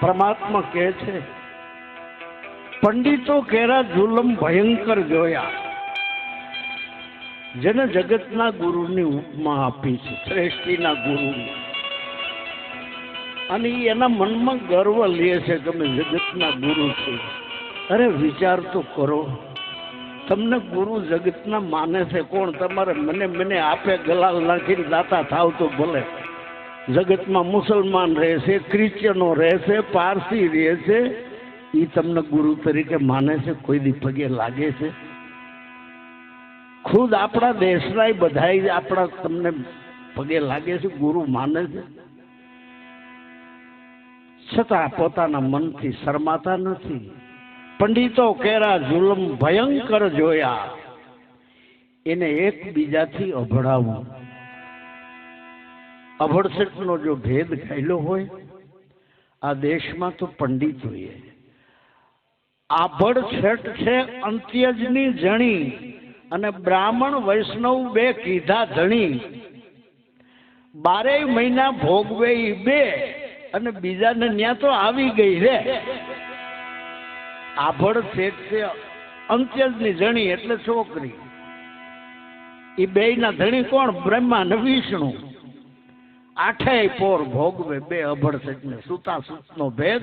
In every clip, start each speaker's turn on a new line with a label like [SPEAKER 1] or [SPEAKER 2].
[SPEAKER 1] પરમાત્મા કહે છે, પંડિતો કેરા જુલમ ભયંકર જોયા. જેને જગતના ગુરુની ઉપમા આપી છે, શ્રેષ્ઠીના ગુરુની. અને એના મનમાં ગર્વ લે છે અમે જગતના ગુરુ છે. અરે, વિચાર તો કરો. તમને ગુરુ જગતના માને છે, કોણ? તમારે મને મને આપે ગલાલ નાખીને દાતા થાવ તો ભલે. જગતમાં મુસલમાન રહેશે ક્રિશ્ચનો રહેશે, પારસી રહેશે એ તમને ગુરુ તરીકે માને છે, કોઈ દી પગે લાગે છે. ખુદ આપણા દેશના બધા આપણા તમને પગે લાગે છે, ગુરુ માને છે. છતાં પોતાના મનથી શરમાતા નથી. પંડિતો કેરા જુલમ ભયંકર જોયા. એને એકબીજાથી અભડાવવું અભડસટનો જો ભેદ ખાયલો હોય, આ દેશમાં તો પંડિતોએ આભડ છઠ છે અંત્યજની જણી અને બ્રાહ્મણ વૈષ્ણવ બે કીધા ધણી. બારેય મહિના ભોગવે બે અને બીજાને ન્યા તો આવી ગઈ રે. આભળ શેઠ છે અંત્યજની જણી એટલે છોકરી. એ બે ના ધણી કોણ? બ્રહ્મા ને વિષ્ણુ. આઠેય પોર ભોગવે, બે અભળ સજને સુતા નો ભેદ,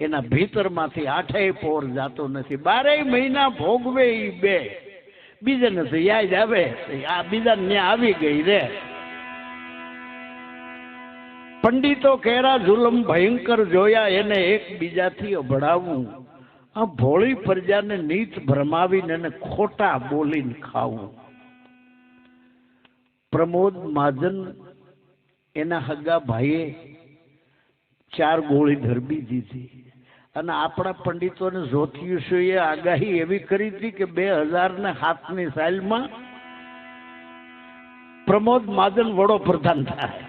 [SPEAKER 1] એના ભીતરમાંથી આઠેય પોર જાતો નથી. બારેય મહિના ભોગવે એ બે. બીજે નથી યાદ આવે, આ બીજા ન્યા આવી ગઈ રે. પંડિતો કેરા જુલમ ભયંકર જોયા એને એકબીજાથી અભડાવવું આ ભોળી પ્રજાને નીત ભરમાવીને એને ખોટા બોલીને ખાવું. પ્રમોદ મહાજન એના હગા ભાઈએ ચાર ગોળી ધરબી દીધી અને આપણા પંડિતોને જ્યોતિષોએ આગાહી એવી કરી હતી કે બે હજાર ને સાતની સાલમાં પ્રમોદ માદન વડોપ્રધાન થાય.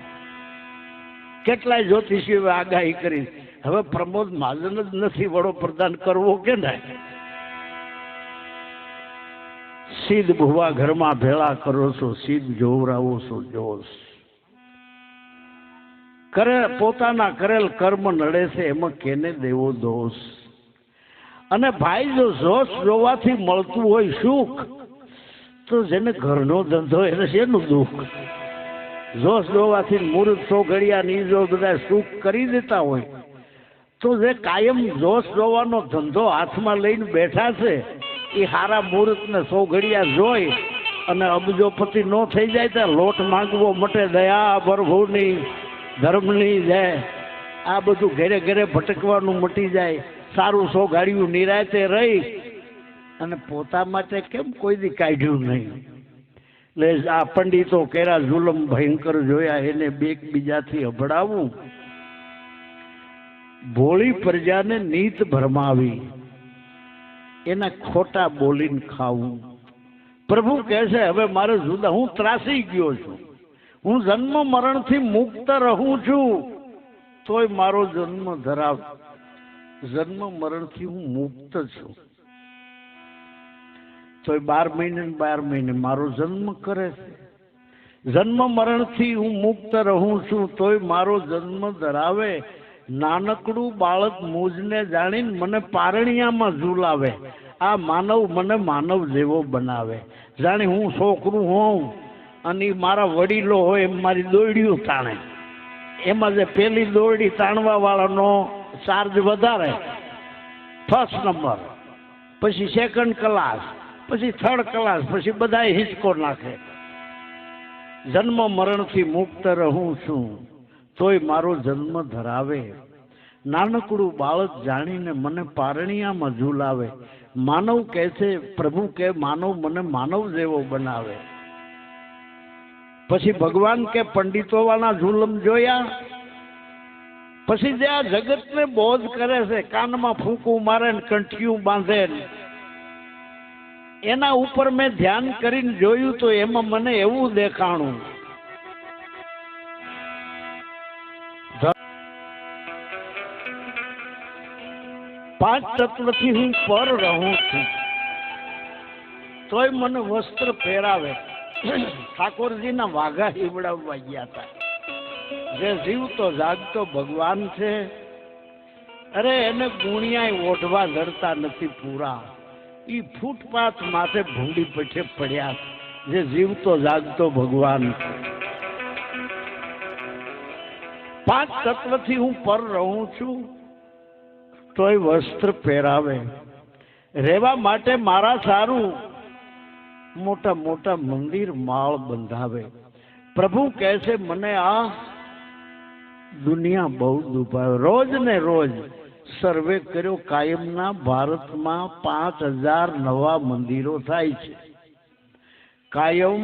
[SPEAKER 1] કેટલાય જ્યોતિષીઓએ આગાહી કરી. હવે પ્રમોદ મહાજન જ નથી વડોપ્રધાન કરવો કે નહીં? સીધ ભુવા ઘરમાં ભેળા કરો છો, સીધ જોવરાવો છો જોશ કરે પોતાના કરેલ કર્મ નડે છે, એમાં કેને દેવો દોષ? અને ભાઈ જો જોશ જોવાથી મળતું હોય સુખ, તો જેને ઘરનો ધંધો એને શેનું દુઃખ? જોશ જોવાથી મુહૂર્ત સો ઘડિયા ની જો બધા સુખ કરી દેતા હોય. તો જે કાયમ જોશ જોવાનો ધંધો હાથમાં લઈને બેઠા છે, એ હારા મુહૂર્તને સો ઘડિયા જોઈ અને અબજોપતિ નો થઈ જાય ત્યાં લોટ માંગવો મટે દયા પ્રભુની ધર્મની જાય આ બધું ઘરે ઘરે ભટકવાનું મટી જાય, સારું સો ગાડીયું નિરાતે રહી અને પોતા માટે કેમ કોઈ દી કાઢ્યું નહીં? એટલે આ પંડિતો કેરા જુલમ ભયંકર જોયા, એને બે બીજાથી અભડાવવું ભોળી પ્રજાને નીત ભરમાવી, એના ખોટા બોલીને ખાવું. પ્રભુ કહે છે, હવે મારે જુદા, હું ત્રાસી ગયો છું. હું જન્મ મરણથી મુક્ત રહું છું, તોય મારો જન્મ ધરાવ. જન્મ મરણથી હું મુક્ત છું. તોય બાર મહિને બાર મહિને મારો જન્મ કરે છે. જન્મ મરણથી હું મુક્ત રહું છું, તોય મારો જન્મ ધરાવે. નાનકડું બાળક મોજને જાણીને મને પારણિયામાં ઝૂલાવે. આ માનવ મને માનવ જેવો બનાવે. જાણે હું છોકરું હોઉં. અને મારા વડીલો હોય એમ મારી દોરડીયું તાણે. એમાં જે પેલી દોરડી તાણવા વાળાનો ચાર્જ વધારે. ફર્સ્ટ નંબર પછી સેકન્ડ ક્લાસ પછી થર્ડ ક્લાસ પછી બધા હિંચકો નાખે. જન્મ મરણથી મુક્ત રહું છું. તોય મારો જન્મ ધરાવે. નાનકડું બાળક જાણીને મને પારણિયામાં ઝૂલાવે. માનવ કહે છે, પ્રભુ કે માનવ મને માનવ જેવો બનાવે. પછી ભગવાન કે પંડિતો વાળા ઝુલમ જોયા. પછી જે આ જગતને બોધ કરે છે, કાનમાં ફૂંકું મારે ને કંઠિયું બાંધે એના ઉપર મેં ધ્યાન કરીને જોયું તો એમાં મને એવું દેખાણું. પાંચ તત્વથી હું પર રહું છું. તોય મને વસ્ત્ર પહેરાવે. ઠાકોરજીના વાઘા હીવડાવવા ગયા હતા. જે જીવતો જાગતો ભગવાન છે. અરે એને ગુણિયાય ઓઢવા ધરતા નથી પૂરા. ઈ ફૂટપાથ માથે ભૂંડી પેઠે પડ્યા જે જીવતો જાગતો ભગવાન છે. પાંચ તત્વથી હું પર રહું છું, તોય વસ્ત્ર પહેરાવે. રહેવા માટે મારા સારું મોટા મોટા મંદિર માળ બંધાવે. પ્રભુ કહે મને આ દુનિયા બહુ દુભાવે. રોજ ને રોજ સર્વે કર્યો, કાયમના ભારતમાં પાંચ હજાર નવા મંદિરો થાય છે. કાયમ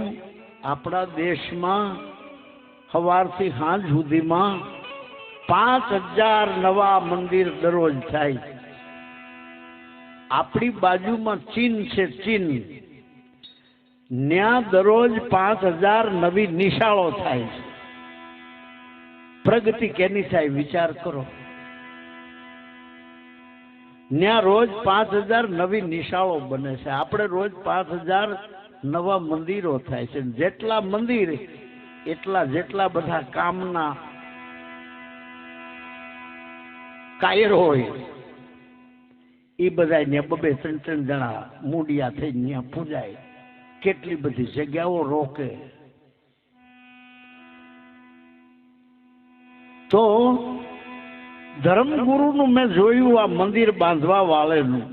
[SPEAKER 1] આપણા દેશમાં સવારથી સાંજ સુધીમાં પાંચ હજાર નવા મંદિર દરરોજ થાય આપણી બાજુમાં ચીન છે, ચીન. ન્યા દરરોજ પાંચ હજાર નવી નિશાળો થાય છે. પ્રગતિ કેની થાય વિચાર કરો. ત્યાં રોજ પાંચ હજાર નવી નિશાળો બને છે. આપણે રોજ પાંચ હજાર નવા મંદિરો થાય છે. જેટલા મંદિર, એટલા જેટલા બધા કામના કાયર હોય એ બધા બબે ત્રણ ત્રણ જણા મૂડિયા થઈ ત્યાં પૂજાય. કેટલી બધી જગ્યાઓ રોકે. તો ધર્મગુરુનું મેં જોયું આ મંદિર બાંધવા વાળેનું.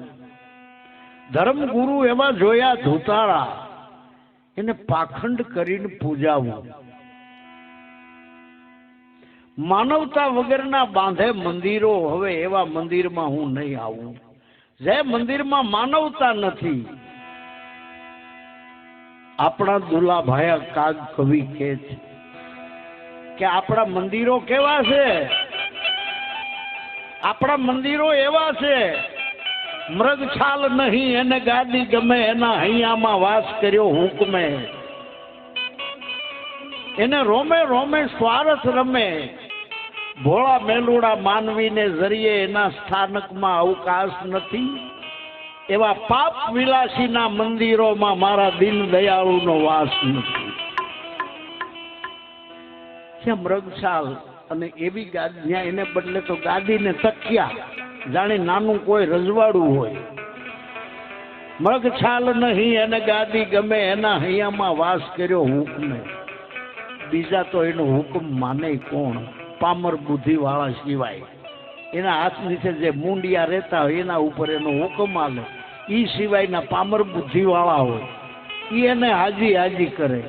[SPEAKER 1] ધર્મગુરુ એવા જોયા ધૂતાળા, એને પાખંડ કરીને પૂજાવું. માનવતા વગરના બાંધે મંદિરો, હવે એવા મંદિરમાં હું નહીં આવું. જે મંદિરમાં માનવતા નથી આપણા દુલાભાઈ કાગ કવિ કે છે કે આપણા મંદિરો કેવા છે? આપણા મંદિરો એવા છે. મૃગછાલ નહીં, એને ગાદી ગમે, એના હૈયામાં વાસ કર્યો હુકમે. એને રોમે રોમે સ્વારસ રમે. ભોળા મેલુડા માનવીને જરીએ એના સ્થાનકમાં અવકાશ નથી. એવા પાપ વિલાસીના મંદિરોમાં મારા દિન દયાળુનો વાસ નથી. ત્યાં મૃગશાલ અને એવી ગાદી એને બદલે તો ગાદીને તક્યા, જાણે નાનું કોઈ રજવાડું હોય. મગછાલ નહીં, એને ગાદી ગમે, એના હૈયામાં વાસ કર્યો હુકમે. બીજા તો એનો હુકમ માને કોણ? પામર બુદ્ધિ વાળા સિવાય. એના હાથ નીચે જે મુંડિયા રહેતા હોય, એના ઉપર એનો હુકમ આલે. ઈ સિવાયના પામર બુદ્ધિવાળા હોય એ એને હાજી હાજી કરે.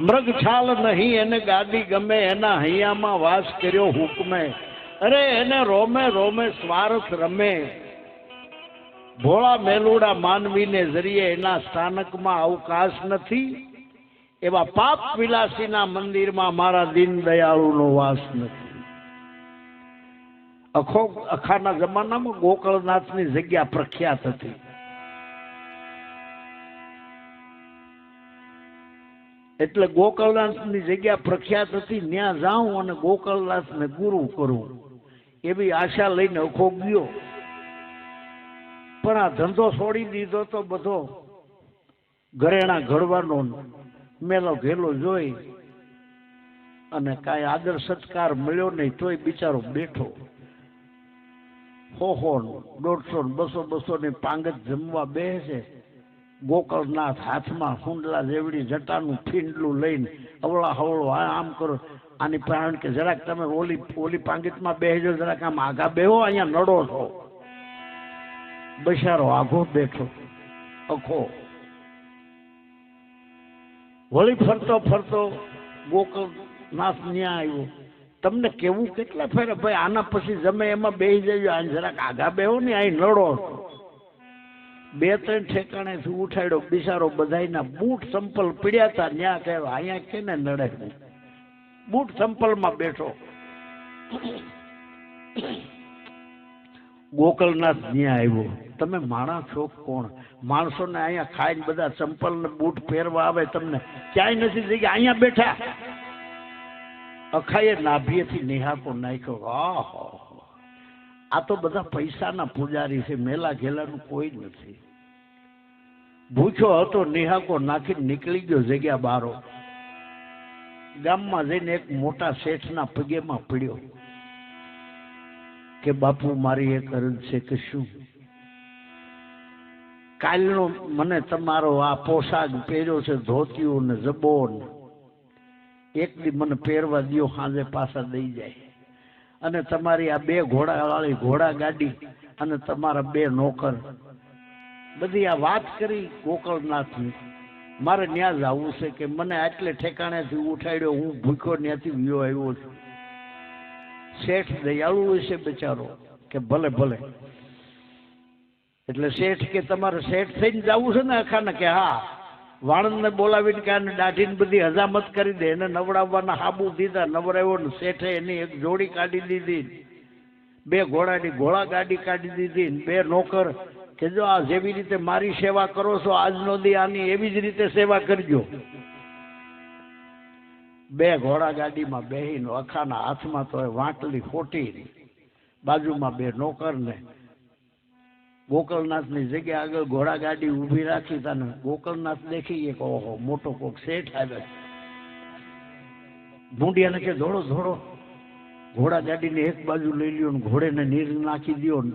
[SPEAKER 1] મૃગછાલ નહીં, એને ગાદી ગમે, એના હૈયામાં વાસ કર્યો હુકમે. અરે એને રોમે રોમે સ્વાર્થ રમે. ભોળા મેલુડા માનવીને જરીએ એના સ્થાનકમાં અવકાશ નથી. એવા પાપ વિલાસીના મંદિરમાં મારા દીન દયાળુનો વાસ નથી. અખો અખાના જમાનામાં ગોકળનાથની જગ્યા પ્રખ્યાત હતી. એટલે ગોકળનાથની જગ્યા પ્રખ્યાત હતી ત્યાં જાઉં અને ગોકળનાથને ગુરુ કરું. એવી આશા લઈને અખો ગયો. પણ આ ધંધો છોડી દીધો તો બધો ઘરેણા ઘડવાનો મેલો ઘેલો જોઈ અને કાંઈ આદર સત્કાર મળ્યો નહીં, તોય બિચારો બેઠો. હોહો દોઢસો બસો બસો ની પાંગત જમવા બેસે. ગોકળનાથ હાથમાં હુંડલા જેવડી જટાનું ફીંડલું લઈને અવળા હવળો આમ કરો. આની પ્રાણ કે જરાક તમે ઓલી ઓલી પાંગીતમાં બેસજો, જરાક આમ આઘા બેહો, અહીંયા નડો છો. બૈસારો આઘો બેઠો. અખો. વળી ફરતો ફરતો ગોકળનાથ ન્યા આવ્યો. તમને કેવું? કેટલા ફેરે? ભાઈ, આના પછી જમે એમાં બે જજો આ જરાક આઘા બેહો ને અહીં લડો બે ત્રણ ઠેકાણે ઉઠાડ્યો. બિચારો બધાયના બૂટ સંપલ પીડ્યા હતા ન્યા કે અહીંયા કેને લડે બૂટ સંપલમાં બેઠો. ગોકળનાથ ન્યા આવ્યો. તમે માણસ છો કોણ? માણસોને અહીંયા ખાઈને બધા ચંપલ ને બૂટ પહેરવા આવે તમને. ક્યાંય નથી જગ્યા. અહીંયા બેઠા. અખાએ નાભીએથી નિહાકો નાખ્યો. આહ આ તો બધા પૈસાના પૂજારી છે, મેલા ઘેલાનું કોઈ નથી. ભૂખ્યો હતો, નિહાકો નાખીને નીકળી ગયો જગ્યા બારો. ગામમાં જઈને એક મોટા શેઠના પગેમાં પડ્યો કે, બાપુ, મારી એક અરજ છે કે શું? કાલનો મને તમારો આ પોશાક પહેર્યો છે, ધોતિયું ને જબો ને એક દી મને પહેરવા દ્યો સાંજે પાછા દઈ જાય. અને તમારી આ બે ઘોડાવાળી ઘોડા ગાડી અને તમારા બે નોકર. બધી આ વાત કરી ગોકળનાથની. મારે ત્યાં જ આવવું છે કે મને આટલે ઠેકાણેથી ઉઠાડ્યો, હું ભૂખ્યો ત્યાંથી વિયો આવ્યો છું. શેઠ દયાળુ છે બિચારો, કે ભલે ભલે. એટલે શેઠ કે તમારે શેઠ થઈને જવું છે ને આખાને કે હા વાણંદને બોલાવીને કે દાઢીને બધી હજામત કરી દે, એને નવડાવવાના હાબુ દીધા, નવડાવ્યો ને શેઠે એની એક જોડી કાઢી દીધી, બે ઘોડાની ઘોડા ગાડી કાઢી દીધી બે નોકર કે જો આ જેવી રીતે મારી સેવા કરો છો, આજનો દી આની એવી જ રીતે સેવા કરજો. બે ઘોડા ગાડીમાં બેહીને અખાના હાથમાં તો વાંટલી ખોટી બાજુમાં બે નોકર ને ગોકળનાથની જગ્યા આગળ ઘોડા ગાડી ઊભી રાખી તને ગોકળનાથ દેખી કે ઓહો, મોટો કોક શેઠ આવે ભૂંડિયાને કે, ધોળો ધોળો. ઘોડા ગાડીને એક બાજુ લઈ લ્યો ને ઘોડેને નીર નાખી દો ને.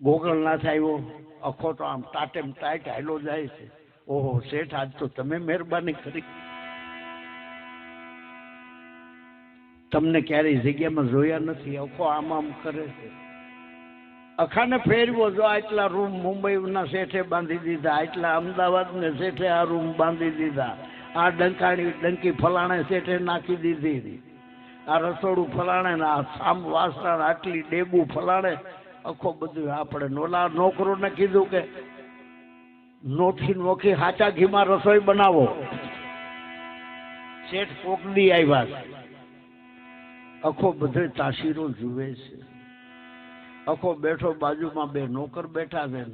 [SPEAKER 1] ગોકળનાથ આવ્યો, અખો તો આમ ટાટેમ ટાઈટ હાલો જાય છે. ઓહો, શેઠ, આજ તો તમે મહેરબાની કરી. તમને ક્યારેય જગ્યામાં જોયા નથી, અખો આમ આમ કરે છે. અખાને ફેરવો જો આટલા રૂમ મુંબઈના શેઠે બાંધી દીધા, આટલા અમદાવાદને શેઠે આ રૂમ બાંધી દીધા, આ ડંકાણી ડંકી ફલાણે શેઠે નાખી દીધી. આ રસોડું ફલાણે ને આ સામ વાસણ આટલી ડેબુ ફલાણે, આખો બધું આપણે નોલા નોકરોને કીધું કે નોખી નોખી હાચા ઘીમાં રસોઈ બનાવો. શેઠ કોકડી આવ્યા આખો બધો તાસીરો જુએ છે. આખો બેઠો બાજુમાં બે નોકર બેઠા છે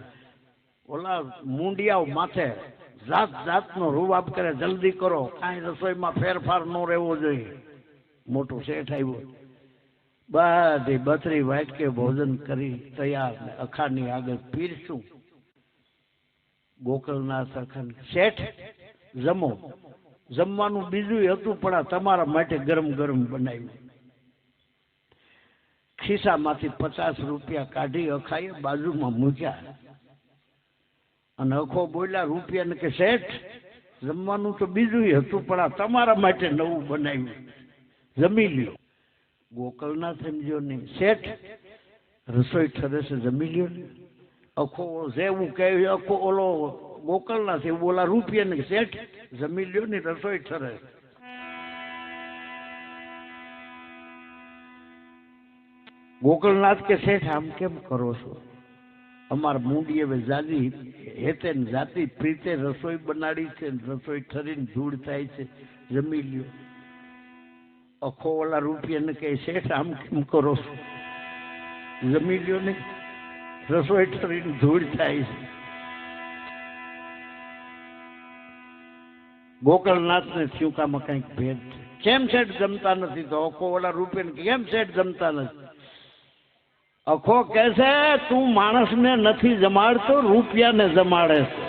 [SPEAKER 1] ઓલા મુંડિયાઓ માથે જાત જાતનો રૂવાબ કરે, જલ્દી કરો, કાંઈ રસોઈમાં ફેરફાર ન રહેવો જોઈએ. મોટું શેઠ આવ્યું. બધી બથરી વાટકે ભોજન કરી તૈયાર ને અખાની આગળ પીરશું ગોકળના સરખન શેઠ, જમો. જમવાનું બીજું હતું પણ આ તમારા માટે ગરમ ગરમ બનાવ્યું. ખિસ્સામાંથી પચાસ રૂપિયા કાઢી અખાઈ બાજુમાં મૂક્યા. અને અખો બોલ્યા, રૂપિયાને કે શેઠ, જમવાનું તો બીજું હતું, પણ આ તમારા માટે નવું બનાવ્યું. જમી લ્યો. ગોકળના સમજ્યો નહીં શેઠ, રસોઈ ઠરે છે, જમી લ્યો ને. અખો જેવું કહે, અખો ઓલો ગોકળના છે, ઓલા રૂપિયા ને શેઠ, જમી લ્યો ને, રસોઈ ઠરે. ગોકળનાથ કે શેઠ, આમ કેમ કરો છો? અમાર મૂડી હવે જાદી હેતે જાતિ પ્રીતે રસોઈ બનાડી છે રસોઈ ઠરીને ધૂળ થાય છે. જમી લ્યો. અખો ઓલા રૂપિયાને કહે, શેઠ, આમ કેમ કરો છો? જમી લ્યો ને. રસોઈ ઠરીને ધૂળ થાય છે. ગોકળનાથને થયુકામાં કંઈક ભેદ છે. કેમ શેઠ જમતા નથી? તો અખો ઓલા રૂપિયાને કેમ શેઠ જમતા નથી? અખો કહે છે, તું માણસને નથી જમાડતો, રૂપિયાને જમાડે છે.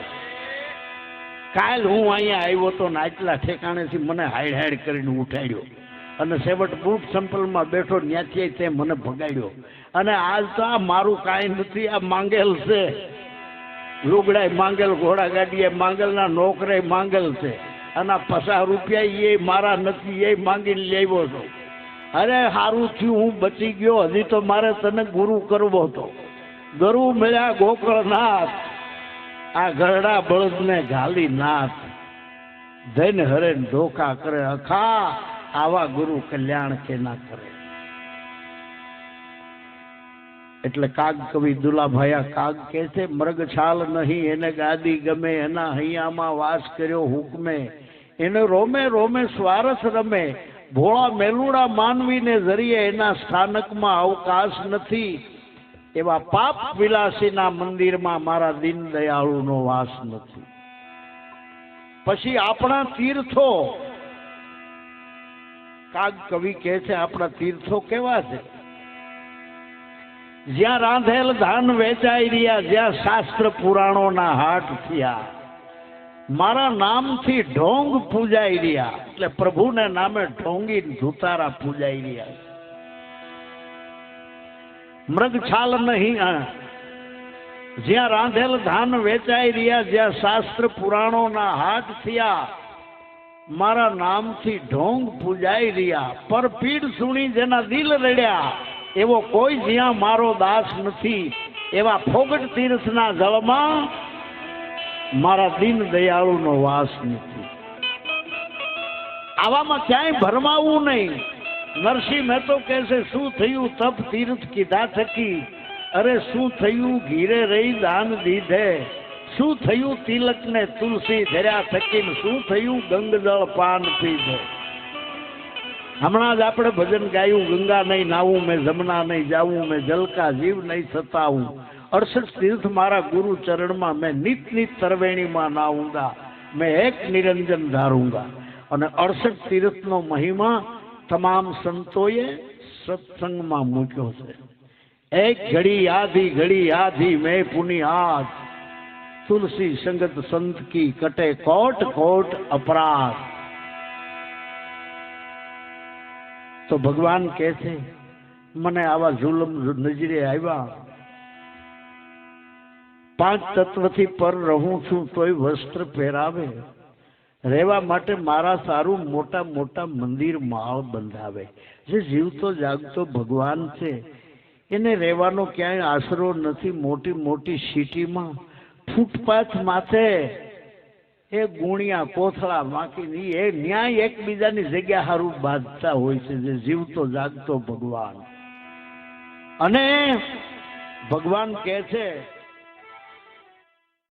[SPEAKER 1] કાલ હું અહીંયા આવ્યો તો ને આટલા ઠેકાણેથી મને હાઈડ હાઈડ કરીને ઉઠાડ્યો. અને છેવટ બૂટ સંપલમાં બેઠો ન્યાથી તે મને ભગાડ્યો. અને આજ તો આ મારું કાંઈ નથી, આ માંગેલ છે. લુગડાય માંગેલ, ઘોડા ગાડીએ માંગેલના નોકરે માંગેલ છે. અને પચાસ રૂપિયા એ મારા નથી એ માંગીને લેવો છો. અરે સારું થયું, હું બચી ગયો. હજી તો મારે તને ગુરુ કરવો હતો. ગુરુ મળ્યા ગોકળનાથ. આ ગરડા બળદને ઘાલી નાથ. ધન હરે ધોખા કરે. અખા આવા ગુરુ કલ્યાણ કે ના કરે. એટલે કાગ કવિ દુલાભાયા કાગ કે છે મૃગ છાલ નહીં, એને ગાદી ગમે, એના હૈયામાં વાસ કર્યો હુકમે. એને રોમે રોમે સ્વારસ રમે. ભોળા મેલુડા માનવીને જરીએ એના સ્થાનકમાં અવકાશ નથી, એવા પાપ વિલાસીના મંદિરમાં મારા દીન દયાળુનો વાસ નથી. પછી આપણા તીર્થો, કાગ કવિ કહે છે, આપણા તીર્થો કેવા છે? જ્યાં રાંધેલ ધાન વેચાઈ રહ્યા, જ્યાં શાસ્ત્ર પુરાણોના હાટ થયા. મારા નામથી ઢોંગ પૂજાઈ રહ્યા. એટલે પ્રભુને નામે ઢોંગી ધુતારા પૂજાઈ રહ્યા. મૃગછાલ નહીં જ્યાં રાંધેલ ધાન વેચાઈ રહ્યા, જ્યાં શાસ્ત્ર પુરાણોના હાથ થયા, મારા નામથી ઢોંગ પૂજાઈ રહ્યા. પર પીડ સુણી જેના દિલ રડ્યા, એવો કોઈ જ્યાં મારો દાસ નથી. એવા ફોગટ તીર્થના જળમાં મારા દીન દયાળુનો વાસ નથી. આવામાં ક્યાંય ભરમાવું નહીં. નરસિંહ મહેતો કહે શું થયું તપ તીર્થ કીધા થકી? અરે શું થયું? ઘીરે રહી દાન દીધે. શું થયું તિલક ને તુલસી ધર્યા થકી ને શું થયું ગંગદળ પાન પીધે? હમણાં જ આપણે ભજન ગાયું, ગંગા નહીં નાવું મેં જમના નહીં જાવું મેં જલકા જીવ નહીં સતાવું. અડસઠ તીર્થ મારા ગુરુ ચરણમાં મેં નિત નિત તરવેણીમાં નાઉંગા મેં એક નિરંજન ધારુંગા અને અડસઠ તીર્થનો મહિમા તમામ સંતોએ સત્સંગમાં મૂક્યો છે એક ઘડી આધી ઘડી આધી મેં પુની આજ તુલસી સંગત સંત કી કટે કોટ કોટ અપરાધ તો ભગવાન કહે છે મને આવા જુલમ નજરે આવ્યા પાંચ તત્વથી પર રહું છું તોય વસ્ત્ર પહેરાવે. રહેવા માટે મારા સારું મોટા મોટા મંદિર માળ બંધાવે. જે જીવતો જાગતો ભગવાન છે. એને રહેવાનો ક્યાંય આશરો નથી મોટી મોટી સિટીમાં. ફૂટપાથ માથે એ ગુણિયા કોથળા માકી એ ન્યાય એકબીજાની જગ્યા સારું બાંધતા હોય છે જે જીવતો જાગતો ભગવાન. અને ભગવાન કહે છે